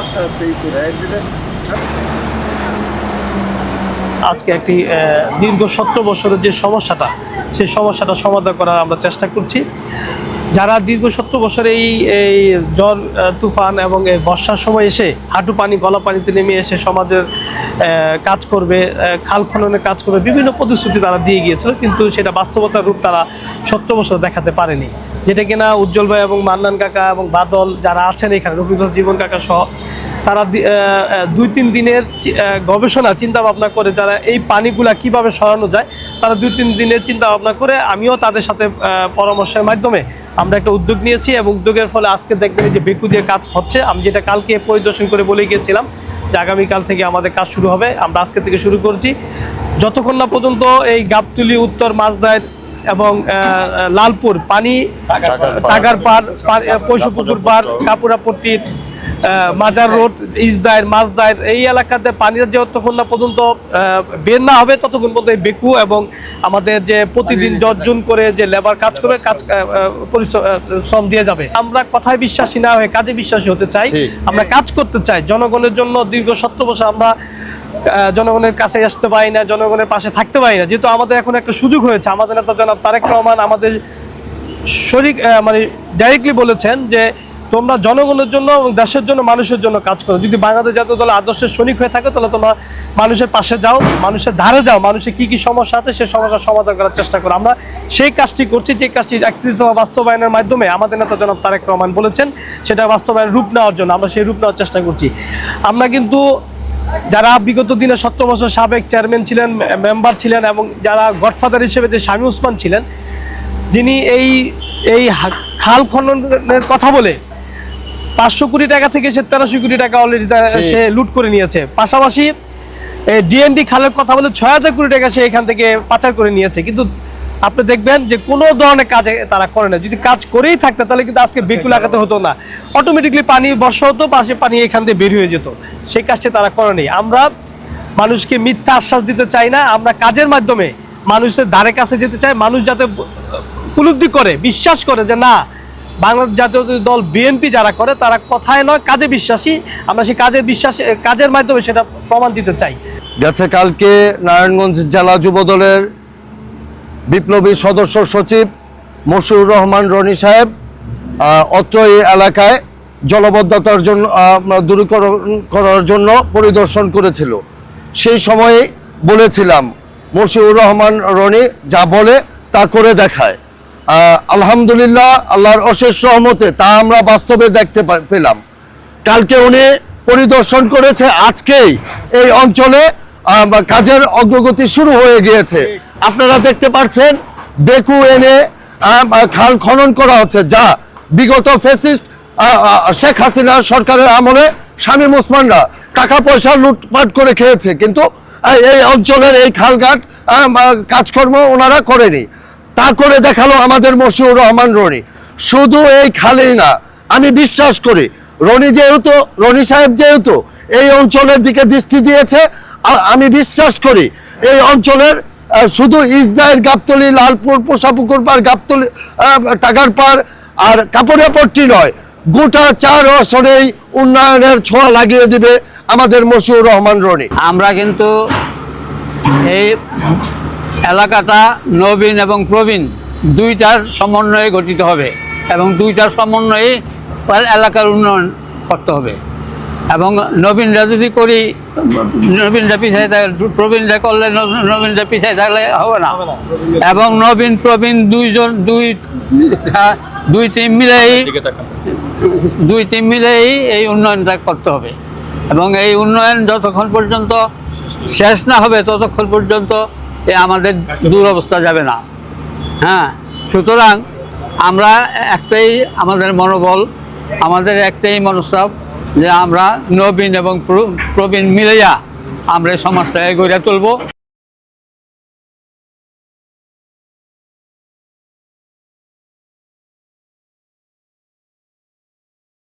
আস্তে আস্তে আজকে একটি দীর্ঘ সত্তর বছরের যে সমস্যাটা, সেই সমস্যাটা সমাধান করার আমরা চেষ্টা করছি। যারা দীর্ঘ সত্তর বছর এই এই জ্বর তুফান এবং এই বর্ষার সময় এসে হাঁটু পানি, গলা পানিতে নেমে এসে সমাজের কাজ করবে খাল খননের কাজ করবে, বিভিন্ন প্রতিশ্রুতি তারা দিয়ে গিয়েছিল, কিন্তু সেটা বাস্তবতার রূপ তারা সত্তর বছর দেখাতে পারেনি। যেটা কিনা উজ্জ্বল ভাই এবং মান্নান কাকা এবং বাদল যারা আছেন এখানে রফিকুল জীবন কাকা সহ, তারা দুই তিন দিনের গবেষণা চিন্তা ভাবনা করে তারা এই পানিগুলা কীভাবে সরানো যায়, তারা দুই তিন দিনের চিন্তা ভাবনা করে আমিও তাদের সাথে পরামর্শের মাধ্যমে আমরা একটা উদ্যোগ নিয়েছি এবং উদ্যোগের ফলে আজকে দেখবেন যে বেকু দিয়ে কাজ হচ্ছে। আমি যেটা কালকে পরিদর্শন করে বলে গিয়েছিলাম যে আগামীকাল থেকে আমাদের কাজ শুরু হবে। আমরা আজকে থেকে শুরু করছি। যতক্ষণ না পর্যন্ত এই গাবতুলি উত্তর মাছদায় এবং লালপুর পানি টাকার পার পয়সুপুকুর পার কাপুরাপট্টির মাজার রোড ইসদায়ের মাছদায়ের এই এলাকাতে পানির যতক্ষণ না পর্যন্ত বের না হবে ততক্ষণ পর্যন্ত এই বেকু এবং আমাদের যে প্রতিদিন দশজন করে যে লেবার কাজ করবে কাজ শ্রম দিয়ে যাবে। আমরা কথায় বিশ্বাসী না হয়ে কাজে বিশ্বাসী হতে চাই। আমরা কাজ করতে চাই। জনগণের জন্য দীর্ঘ সত্তর বছর আমরা জনগণের কাছে আসতে পারি না জনগণের পাশে থাকতে পারি না। যেহেতু আমাদের এখন একটা সুযোগ হয়েছে আমাদের নেতা জনাব তারেক রহমান আমাদের শরিক আহ, মানে ডাইরেক্টলি বলেছেন যে তোমরা জনগণের জন্য এবং দেশের জন্য, মানুষের জন্য কাজ করো। যদি বাংলাদেশ জাতীয় দল আদর্শের সৈনিক হয়ে থাকে, তাহলে তোমরা মানুষের পাশে যাও, মানুষের ধারে যাও, মানুষের কি কি সমস্যা আছে সে সমস্যার সমাধান করার চেষ্টা করো। আমরা সেই কাজটি করছি, যে কাজটি একত্রিত বাস্তবায়নের মাধ্যমে আমাদের নেতা জনাব তারেক রহমান বলেছেন, সেটা বাস্তবায়নের রূপ নেওয়ার জন্য আমরা সেই রূপ নেওয়ার চেষ্টা করছি। আমরা কিন্তু যারা বিগত দিনে সত্তর বছর সাবেক চেয়ারম্যান ছিলেন, মেম্বার ছিলেন এবং যারা গডফাদার হিসেবে যে স্বামী উসমান ছিলেন, যিনি এই এই খাল খননের কথা বলে পাঁচশো কোটি টাকা থেকে সে তেরোশো কোটি টাকা অলরেডি সে লুট করে নিয়েছে। পাশাপাশি ডিএনডি খালের কথা বলে ছয় হাজার কোটি টাকা সে এখান থেকে পাচার করে নিয়েছে। কিন্তু আপনি দেখবেন যে কোনো ধরনের কাজে তারা করে না। যদি কাজ করেই থাকতো তাহলে কিন্তু আজকে বেকু লাগাতে হতো না। অটোমেটিকলি পানি বর্ষা হতো পাশে পানি এখান থেকে বের হয়ে যেত। সেই কাজটি তারা করেনি আমরা মানুষকে মিথ্যা আশ্বাস দিতে চাই না। আমরা কাজের মাধ্যমে মানুষের ধারে কাছে যেতে চাই। মানুষ যাতে উপলব্ধি করে বিশ্বাস করে যে না বাংলাদেশ জাতীয় দল বিএনপি যারা করে, তারা কথায় নয়, কাজে বিশ্বাসী। আমরা সেই কাজের বিশ্বাস, কাজের মাধ্যমে সেটা প্রমাণ দিতে চাই। গেছে কালকে নারায়ণগঞ্জ জেলা যুব দলের বিপ্লবী সদস্য সচিব মশিউর রহমান রনি সাহেব অত্র এই এলাকায় জলবদ্ধতার জন্য দূরীকরণ করার জন্য পরিদর্শন করেছিল। সেই সময়ে বলেছিলাম, মশিউর রহমান রনি যা বলে তা করে দেখায়। আলহামদুলিল্লাহ, আল্লাহর অশেষ সহমতে তা আমরা বাস্তবে দেখতে পেলাম। কালকে উনি পরিদর্শন করেছে, আজকেই এই অঞ্চলে কাজের অগ্রগতি শুরু হয়ে গিয়েছে। আপনারা দেখতে পাচ্ছেন, বেকু এনে খাল খনন করা হচ্ছে, যা বিগত ফেসিস্ট শেখ হাসিনা সরকারের আমলে শামীম ওসমানরা টাকা পয়সা লুটপাট করে খেয়েছে। কিন্তু এই অঞ্চলের এই খালঘাট কাজকর্ম ওনারা করেনি। তা করে দেখাল আমাদের মশিউর রহমান রনি। শুধু এই খালেই না, আমি বিশ্বাস করি, রনি যেহেতু, রনি সাহেব যেহেতু এই অঞ্চলের দিকে দৃষ্টি দিয়েছে আমি বিশ্বাস করি এই অঞ্চলের শুধু ইসদায়ের গাবতলি, লালপুর, পোষাপুকুর পার গাবতলি টাকার পার আর কাপড়িয়া পট্টি নয়, গোটা চার আসনেই উন্নয়নের ছোঁয়া লাগিয়ে দিবে আমাদের মশিউর রহমান রনি। আমরা কিন্তু এই এলাকাটা নবীন এবং প্রবীণ, দুইটার সমন্বয়ে গঠিত হবে এবং দুইটার সমন্বয়ে এলাকার উন্নয়ন করতে হবে। এবং নবীনরা যদি করি, নবীনরা পিছিয়ে থাকলে প্রবীণরা করলে নব- নবীনরা পিছিয়ে থাকলে হবে না। এবং নবীন, প্রবীণ দুইজন, দুই দুই টিম মিলেই, দুই টিম মিলেই এই উন্নয়নটা করতে হবে। এবং এই উন্নয়ন যতক্ষণ পর্যন্ত শেষ না হবে, ততক্ষণ পর্যন্ত এ আমাদের দুরবস্থা যাবে না। হ্যাঁ সুতরাং আমরা একটাই আমাদের মনোবল আমাদের একটাই মনস্তাব যে আমরা নবীন এবং প্রবীণ মিলেয়া আমরা এই সমাজটাকে গড়ে তুলব।